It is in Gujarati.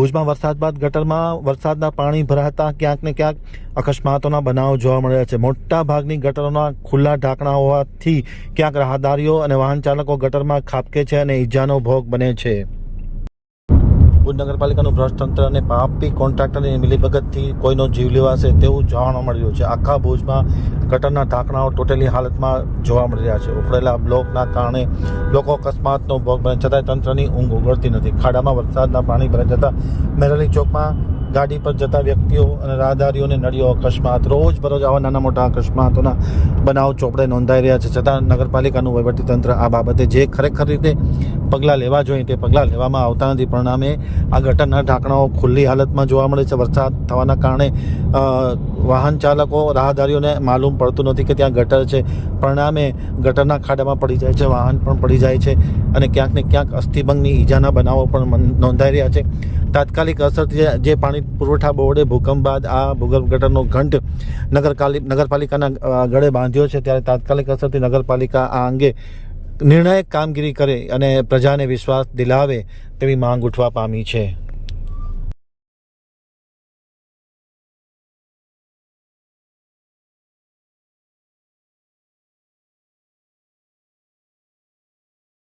ભુજમાં વરસાદ બાદ ગટરમાં વરસાદના પાણી ભરાતા ક્યાંક ને ક્યાંક અકસ્માતોના બનાવો જોવા મળ્યા છે. મોટા ભાગની ગટરોના ખુલ્લા ઢાંકણા હોવાથી ક્યાંક રાહદારીઓ અને વાહન ચાલકો ગટરમાં ખાબકે છે અને ઈજાનો ભોગ બને છે. ભુજ નગરપાલિકાનું ભ્રષ્ટતંત્ર અને પાપી કોન્ટ્રાક્ટરની મિલીભગતથી કોઈનો જીવ લેવાશે તેવું જાણવા મળ્યું છે. આખા ભુજમાં ગટરના ઢાંકણાઓ તૂટેલી હાલતમાં જોવા મળી રહ્યા છે. ઉખડેલા બ્લોકના કારણે લોકો અકસ્માતનો ભોગ બને છતાં તંત્રની ઊંઘ ઉગડતી નથી. ખાડામાં વરસાદના પાણી ભરાઈ જતા મેરલી ચોકમાં ગાડી પર જતા વ્યક્તિઓ અને રાહદારીઓને નડ્યો અકસ્માત. રોજ બરોજ આવા નાના મોટા અકસ્માતોના બનાવ ચોપડે નોંધાઈ રહ્યા છે. છતાં નગરપાલિકાનું વહીવટીતંત્ર આ બાબતે જે ખરેખર રીતે પગલાં લેવા જોઈએ, તે પગલાં લેવામાં આવતા નથી. પરિણામે આ ગટરના ઢાંકણાઓ ખુલ્લી હાલતમાં જોવા મળે છે. વરસાદ થવાના કારણે વાહન ચાલકો રાહદારીઓને માલુમ પડતું નથી કે ત્યાં ગટર છે. પરિણામે ગટરના ખાડામાં પડી જાય છે, વાહન પણ પડી જાય છે અને ક્યાંક ને ક્યાંક અસ્થિભંગની ઈજાના બનાવો પણ નોંધાઈ રહ્યા છે. તાત્કાલિક અસરથી જે- પાણી પુરવઠા બોર્ડે ભૂકંપ બાદ આ ભૂગર્ભ ગટરનો ઘંટ નગરપાલિ નગરપાલિકાના ગળે બાંધ્યો છે. ત્યારે તાત્કાલિક અસરથી નગરપાલિકા આ અંગે નિર્ણાયક કામગીરી કરે અને પ્રજાને વિશ્વાસ દિલાવે તેવી માંગ ઉઠવા પામી છે.